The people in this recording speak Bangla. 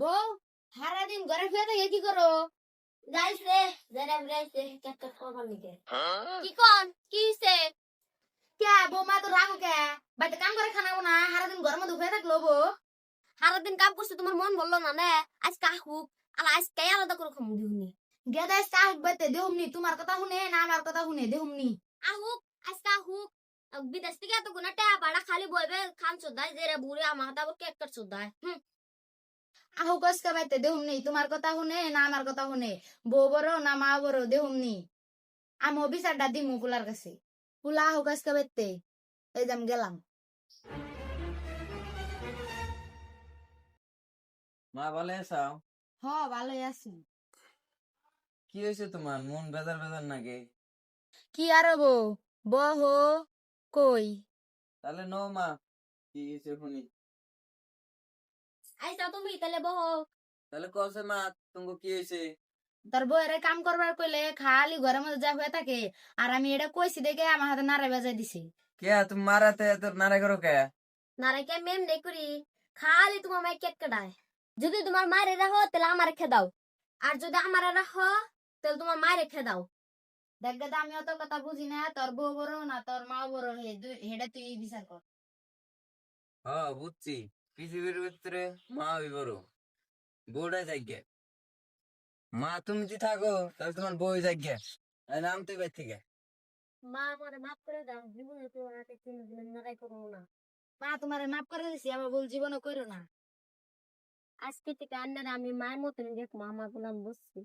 বউ সারাদিন ঘরে ফিরে থেকে কি করো? যাইছে যারা যাইছে কেটে খবর নিতে কি কন? কি হইছে? কে বৌমা তো রাগো কে? বাড়িতে কাম করে খানাবো না? সারাদিন ঘরের মধ্যে হয়ে থাকল বউ। সারাদিন কাম করছে তোমার মন বলল না নে? আজকে আহুক আর আজকে আলাদা করে খাম দিহুনি। গেদাই চাহ বাইতে দেহুমনি। তোমার কথা শুনে না আমার কথা শুনে দেহুমনি। আহুক আজকে আহুক বিদেশ থেকে এত গুণা টাকা পাড়া খালি বইবে খান চোদ্দায় যে বুড়ি আমার তারপর কেক কাট চোদ্দায়। হুম আহু কসকা বাইতে দেহুমনি তোমার কথা শুনে না আমার কথা শুনে। বউ বড় না মা বড় দেহুমনি আমি বিচারটা দিমু কুলার কাছে। কুলা আহু কসকা বাইতে। এই যাম গেলাম। মা ভালো আছাও হ ভালোই আছি। কি হয়েছে তোমার মন বেজার বেজার নাকি কি আর বউ বহ কই তাহলে নো মা। কি হয়েছে শুনি? আইসা তুমি তাহলে বহ। তাহলে কসে মা তোমাকে কি হয়েছে? তোর বউয়ের কাম করবার কইলে খালি ঘরের মধ্যে যা হয়ে থাকে আর আমি এটা কইছি দেখে আমার হাতে নাড়া বেজাই দিছে। কে তুমি মারাতে এত নারে করো কে? নারাকে মেম নেই করি। খালি তোমার মায়ের কেক কাটায়। যদি তোমার মায়ের রাখো তাহলে আমার খেয়ে দাও। আর যদি আমার রাখো তাহলে তোমার মায়ের খেয়ে দাও। দেখ গেদা আমি অত কথা বুঝি না তোর বউ বড় না তোর মা বড় হেডা তুই বিচার কর। হ বুঝছি। পৃথিবীর ভিতরে মা হই বড় বউটাই যাইগে। মা, তুমি যদি থাকো, তাহলে তোমার বউ যাইগে। নাম তুই বাই থেকে। মা, আমার মাফ করে দাও। জীবনে তোমার হাতে কোনোদিন লড়াই করব না। মা, তোমার মাফ করে দিছি, আমার ভুল জীবনও করো না। আজকে থেকে আন্নারে আমি মায়ের মতন দেখব, আমার গুলাম বুঝছি।